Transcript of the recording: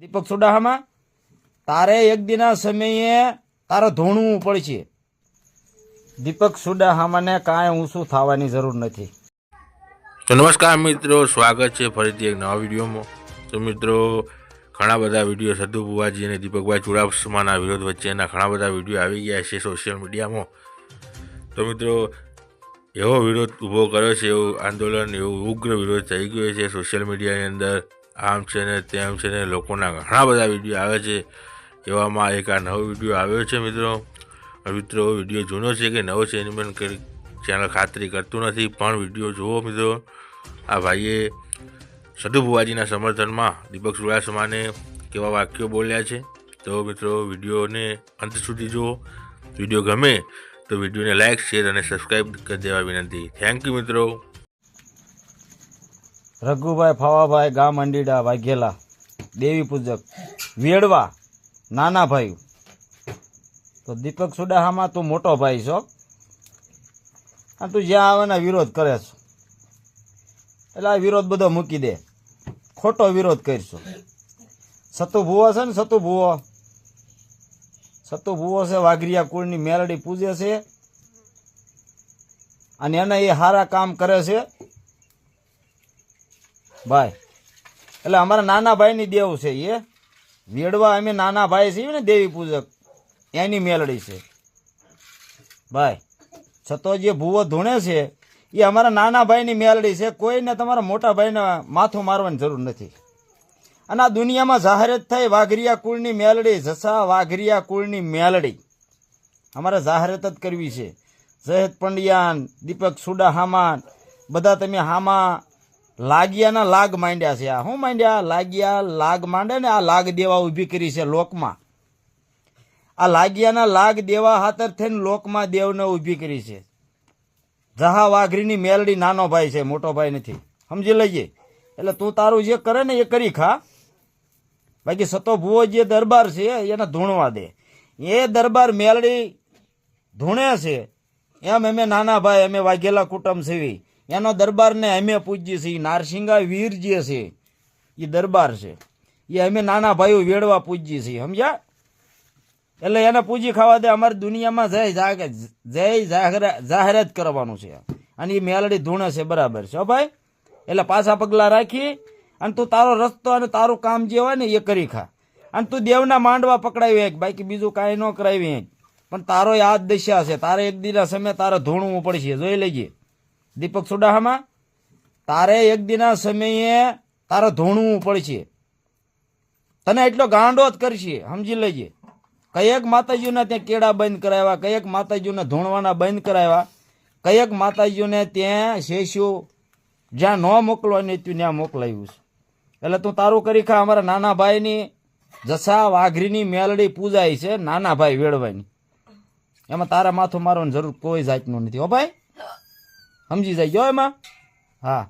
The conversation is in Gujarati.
દીપક સુડાહામાં, તારે એક દિના સમયે તારે ધોણવું પડશે. દીપક સુડાહામાને કાંઈ ઊંચું થવાની જરૂર નથી. તો નમસ્કાર મિત્રો, સ્વાગત છે ફરીથી એક નવા વિડીયોમાં. તો મિત્રો, ઘણા બધા વીડિયો સદુભુવાજી અને દીપકભાઈ ચુડાસમાના વિરોધ વચ્ચેના ઘણા બધા વીડિયો આવી ગયા છે સોશિયલ મીડિયામાં. તો મિત્રો, એવો વિરોધ ઊભો કર્યો છે, એવું આંદોલન, એવું ઉગ્ર વિરોધ થઈ ગયો છે સોશિયલ મીડિયાની અંદર. આમ છે ને તેમ છે ને લોકોના ઘણા બધા વીડિયો આવે છે. એવામાં એક આ નવો વીડિયો આવ્યો છે મિત્રો. મિત્રો વીડિયો જૂનો છે કે નવો છે એની મને ચેનલ ખાતરી કરતું નથી, પણ વીડિયો જુઓ મિત્રો. આ ભાઈએ સધુભુવાજીના સમર્થનમાં દીપક ચુડાસમાને કેવા વાક્યો બોલ્યા છે. તો મિત્રો વિડીયોને અંત સુધી જુઓ. વીડિયો ગમે તો વિડીયોને લાઇક શેર અને સબસ્ક્રાઈબ કરી દેવા વિનંતી. થેન્ક યુ મિત્રો. રઘુભાઈ, ફાવાભાઈ, ગામ અંડીડા, વાઘેલા, દેવી પૂજક, વેડવા, નાના ભાઈ. તો દીપક સુડાહામાં તું મોટો ભાઈ છો. અને તું જ્યાં આવે ને વિરોધ કરે છો. એટલે આ વિરોધ બધો મૂકી દે. ખોટો વિરોધ કરશો. સતુ ભૂવો છે ને સતુ ભુવો? સતુ ભુવો છે, વાઘરિયા કુળની મેલડી પૂજે છે. અને એને એ સારા કામ કરે છે. ભાઈ. એટલે અમારા નાના ભાઈની દેવ છે એ વેડવા અમે નાના ભાઈ છીએ ને દેવી પૂજક. એની મેલડી છે. ભાઈ, છતો જે ભૂવો ધૂણે છે એ અમારા નાના ભાઈની મેલડી છે. કોઈને તમારા મોટા ભાઈને માથું મારવાની જરૂર નથી. અને આ દુનિયામાં જાહેરાત થઈ વાઘરિયા કુળની મેલડી, જસા વાઘરિયા કુળની મેલડી. અમારે જાહેરાત જ કરવી છે. જહેદ પંડ્યાન, દીપક સુડા હામાન બધા તમે હામાં લાગિયાના લાગ માંડ્યા છે. આ શું માંડ્યા? લાગિયા લાગ માંડે ને આ લાગ દેવા ઊભી કરી છે લોકમાં. આ લાગિયાના લાગ દેવા હાથર થઈને લોકમાં દેવને ઊભી કરી છે. જહા વાઘરીની મેલડી નાનો ભાઈ છે, મોટો ભાઈ નથી. સમજી લઈએ? એટલે તું તારું જે કરે ને એ કરી ખા. બાકી સતો ભુવો જે દરબાર છે, એને ધૂણવા દે. એ દરબાર મેલડી ધૂણે છે. એમ અમે નાના ભાઈ અમે વાઘેલા કુટુંબ સેવી. એનો દરબારને અમે પૂજીએ છીએ. નારસિંગા વીર જે છે એ દરબાર છે. એ અમે નાના ભાઈઓ વેડવા પૂજીએ છીએ, સમજ્યા? એટલે એને પૂજી ખાવા દે, અમારી દુનિયામાં જય જય જાહેરા- જાહેરાત કરવાનું છે. અને એ મેલડી ધૂણે છે, બરાબર છે ભાઈ? એટલે પાછા પગલાં રાખી, અને તું તારો રસ્તો અને તારું કામ જે હોય ને, એ કરી ખા. અને તું દેવના માંડવા પકડાવી એક બાકી બીજું કાંઈ ન કરાવી પણ તારો આ દશા છે, તારે એક દિના સમય તારે ધૂણવું પડશે, જોઈ લેજે. દીપક સુડાહામાં, તારે એક દિના સમયે તારે ધોણવું પડશે. તને એટલો ગાંડો જ કરશે, સમજી લેજે. કયેક માતાજીઓને ત્યાં કેળા બંધ કરાવ્યા, કયેક માતાજીઓને ધોણવાના બંધ કરાવ્યા, કયેક માતાજીઓને ત્યાં શેષ્યો જ્યાં ન મોકલવાની હતું ત્યાં મોકલાવ્યું છે. એટલે તું તારું કરી ખા, અમારા નાના ભાઈની જસા વાઘરીની મેલડી પૂજાય છે નાના ભાઈ વેળવાની. એમાં તારા માથું મારવાની જરૂર કોઈ જાતનું નથી. હો ભાઈ? સમજી જાય જો એમાં હા